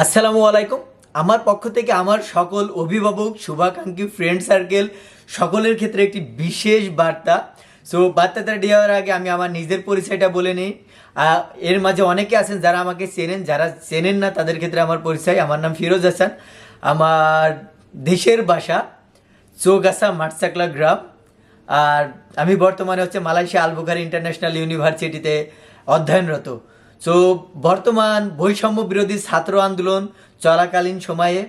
আসসালামু আলাইকুম। আমার পক্ষ থেকে আমার সকল অভিভাবক, শুভাকাঙ্ক্ষী ফ্রেন্ড সার্কেল সকলের ক্ষেত্রে একটি বিশেষ বার্তা। সো বার্তাটা দেওয়ার আগে আমি আমার নিজের পরিচয়টা বলে নিই। এর মাঝে অনেকে আছেন যারা আমাকে চেনেন, যারা চেনেন না তাদের ক্ষেত্রে আমার পরিচয়। আমার নাম ফিরোজ হাসান। আমার দেশের বাসা চৌগাছা মাটসাকলা গ্রাম। আর আমি বর্তমানে হচ্ছে মালয়েশিয়া আলবুখারি ইন্টারন্যাশনাল ইউনিভার্সিটিতে অধ্যয়নরত। সো বর্তমান বৈষম্য বিরোধী ছাত্র আন্দোলন চলাকালীন সময়ে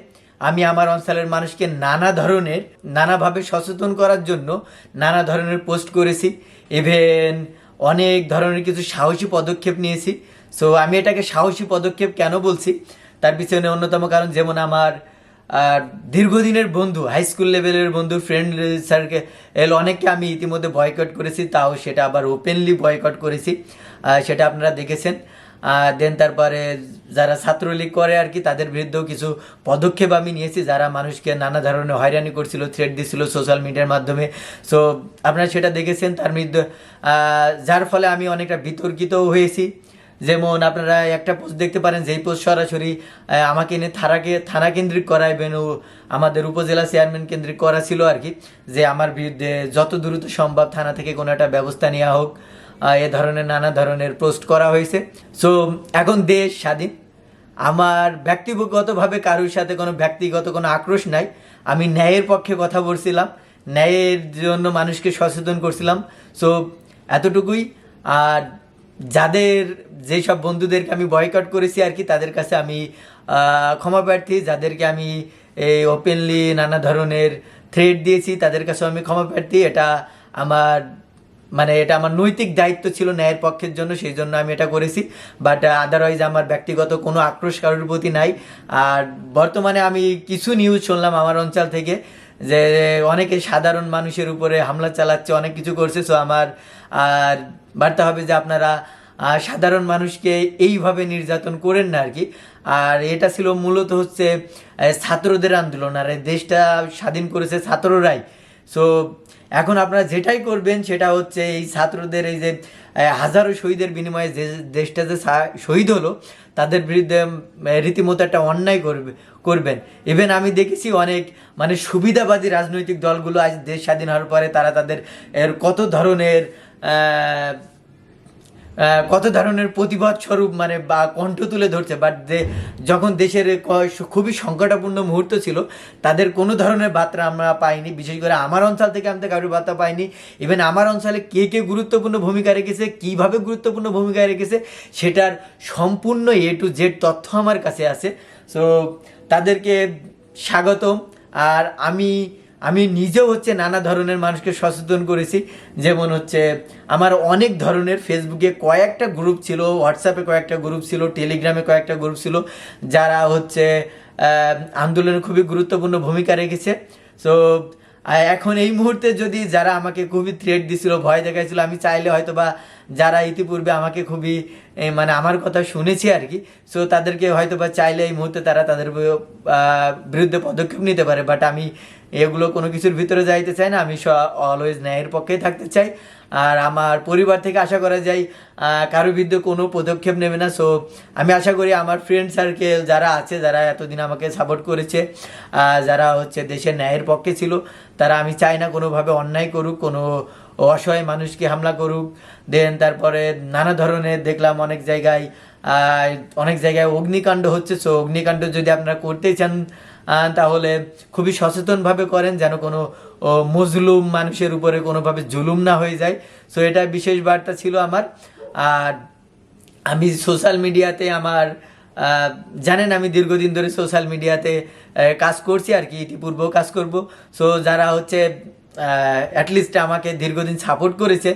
আমি আমার অঞ্চলের মানুষকে নানা ধরনের, নানাভাবে সচেতন করার জন্য নানা ধরনের পোস্ট করেছি। ইভেন অনেক ধরনের কিছু সাহসী পদক্ষেপ নিয়েছি। সো আমি এটাকে সাহসী পদক্ষেপ কেন বলছি? তার পিছনে অন্যতম কারণ যেমন আমার দীর্ঘদিনের বন্ধু হাই স্কুল লেভেলের বন্ধু ফ্রেন্ড সার্কেল অনেককে আমি ইতিমধ্যে বয়কট করেছি, তাও সেটা আবার ওপেনলি বয়কট করেছি। সেটা আপনারা দেখেছেন। দেন তারপরে যারা ছাত্রলীগ করে আর কি, তাদের বিরুদ্ধেও কিছু পদক্ষেপ আমি নিয়েছি। যারা মানুষকে নানা ধরনের হয়রানি করছিল থ্রেড দিছিল সোশ্যাল মিডিয়ার মাধ্যমে। সো আপনারা সেটা দেখেছেন। তার মধ্যে যার ফলে আমি অনেকটা বিতর্কিতও হয়েছি। যেমন আপনারা একটা পোস্ট দেখতে পারেন, যেই পোস্ট সরাসরি আমাকে এনে থানাকে, থানা কেন্দ্রিক করাইবেন ও আমাদের উপজেলা চেয়ারম্যান কেন্দ্রিক করা ছিল আর কি। যে আমার বিরুদ্ধে যত দ্রুত সম্ভব থানা থেকে কোনো একটা ব্যবস্থা নেওয়া হোক। এ ধরনের নানা ধরনের পোস্ট করা হয়েছে। সো এখন দেশ স্বাধীন। আমার ব্যক্তিগতভাবে কারোর সাথে কোনো ব্যক্তিগত কোনো আক্রোশ নাই। আমি ন্যায়ের পক্ষে কথা বলছিলাম। ন্যায়ের জন্য মানুষকে সচেতন করছিলাম। সো এতটুকুই। আর যাদের যেসব বন্ধুদেরকে আমি বয়কট করেছি আর কি, তাদের কাছে আমি ক্ষমা প্রার্থী। যাদেরকে আমি এই ওপেনলি নানা ধরনের থ্রেড দিয়েছি, তাদের কাছেও আমি ক্ষমা প্রার্থী। এটা আমার মানে এটা আমার নৈতিক দায়িত্ব ছিল ন্যায়ের পক্ষের জন্য, সেই জন্য আমি এটা করেছি। বাট আদারওয়াইজ আমার ব্যক্তিগত কোনো আক্রোশ কারোর প্রতি নাই। আর বর্তমানে আমি কিছু নিউজ শুনলাম আমার অঞ্চল থেকে, যে অনেকে সাধারণ মানুষের উপরে হামলা চালাচ্ছে, অনেক কিছু করছে। সো আমার, আর বার্তা হবে যে আপনারা সাধারণ মানুষকে এইভাবে নির্যাতন করেন না আর কি আর এটা ছিল মূলত হচ্ছে ছাত্রদের আন্দোলন। আর দেশটা স্বাধীন করেছে ছাত্ররাই। সো এখন আপনারা যেটাই করবেন সেটা হচ্ছে এই ছাত্রদের এই যে হাজারো শহীদের বিনিময়ে যে দেশটা যে শহীদ হলো, তাদের বিরুদ্ধে রীতিমতো একটা অন্যায় করবে, করবেন। ইভেন আমি দেখেছি অনেক মানে সুবিধাবাদী রাজনৈতিক দলগুলো আজ দেশ স্বাধীন হওয়ার পরে তারা তাদের এর কত ধরনের কত ধরনের প্রতিবাদ স্বরূপ মানে বা কণ্ঠ তুলে ধরছে বাট যে যখন দেশের খুবই সংকটাপূর্ণ মুহূর্ত ছিল, তাদের কোনো ধরনের বার্তা আমরা পাইনি, বিশেষ করে আমার অঞ্চল থেকে আমি তো কারোর বার্তা পাইনি ইভেন আমার অঞ্চলে কে কে গুরুত্বপূর্ণ ভূমিকা রেখেছে, কীভাবে গুরুত্বপূর্ণ ভূমিকা রেখেছে, সেটার সম্পূর্ণ এ টু জেড তথ্য আমার কাছে আছে। সো তাদেরকে স্বাগতম, আর আমি আমি নিজেও হচ্ছে নানা ধরনের মানুষকে সচেতন করেছি। যেমন হচ্ছে, আমার অনেক ধরনের ফেসবুকে কয়েকটা গ্রুপ ছিল হোয়াটসঅ্যাপে কয়েকটা গ্রুপ ছিল টেলিগ্রামে কয়েকটা গ্রুপ ছিল, যারা হচ্ছে আন্দোলনে খুবই গুরুত্বপূর্ণ ভূমিকা রেখেছে। সো এখন এই মুহূর্তে যদি যারা আমাকে খুবই থ্রেট দিছিল, ভয় দেখাইছিল, আমি চাইলে হয়তো বা যারা ইতিপূর্বে আমাকে খুবই মানে আমার কথা শুনেছি আর কি সো তাদেরকে হয়তো বা চাইলে এই মুহূর্তে তারা তাদের বিরুদ্ধে পদক্ষেপ নিতে পারে বাট আমি এগুলো কোনো কিছুর ভিতরে যাইতে চাই না, আমি অলওয়েজ ন্যায়ের পক্ষেই থাকতে চাই, আর আমার পরিবার থেকে আশা করা যায় কারোর বিরুদ্ধে কোনো পদক্ষেপ নেবে না সো আমি আশা করি আমার ফ্রেন্ড সার্কেল যারা আছে, যারা এতদিন আমাকে সাপোর্ট করেছে যারা হচ্ছে দেশের ন্যায়ের পক্ষে ছিল, তারা আমি চাই না কোনোভাবে অন্যায় করুক, কোনো অসহায় মানুষকে হামলা করুক। দেন তারপরে নানা ধরনের দেখলাম অনেক জায়গায় অনেক জায়গায় অগ্নিকাণ্ড হচ্ছে। সো অগ্নিকাণ্ড যদি আপনারা করতে চান তাহলে খুবই সচেতনভাবে করেন যেন কোনো মজলুম মানুষের উপরে কোনোভাবে জুলুম না হয়ে যায়। সো এটা বিশেষ বার্তা ছিল আমার। আর আমি সোশ্যাল মিডিয়াতে আমার জানেন আমি দীর্ঘদিন ধরে সোশ্যাল মিডিয়াতে কাজ করছি আর কি, ইতিপূর্বেও কাজ করব। সো যারা হচ্ছে অ্যাটলিস্ট আমাকে দীর্ঘদিন সাপোর্ট করেছে।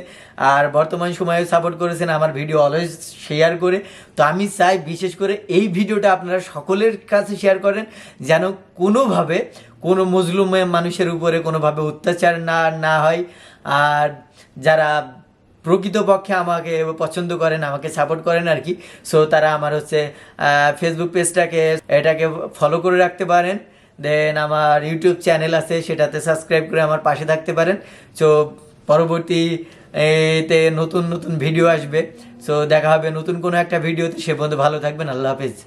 আর বর্তমান সময়েও সাপোর্ট করেছেন, আমার ভিডিও অলওয়েজ শেয়ার করে। তো আমি চাই বিশেষ করে এই ভিডিওটা আপনারা সকলের কাছে শেয়ার করেন, যেন কোনোভাবে কোনো মজলুম মানুষের উপরে কোনোভাবে অত্যাচার না না হয়। আর যারা প্রকৃতপক্ষে আমাকে পছন্দ করেন, আমাকে সাপোর্ট করেন আর কি। সো তারা আমার হচ্ছে ফেসবুক পেজটাকে এটাকে ফলো করে রাখতে পারেন। দেন আমার ইউটিউব চ্যানেল আছে, সেটাতে সাবস্ক্রাইব করে আমার পাশে থাকতে পারেন। সো পরবর্তী, এতে নতুন নতুন ভিডিও আসবে। সো দেখা হবে নতুন কোনো একটা ভিডিওতে সে পর্যন্ত ভালো থাকবেন, আল্লাহ হাফেজ।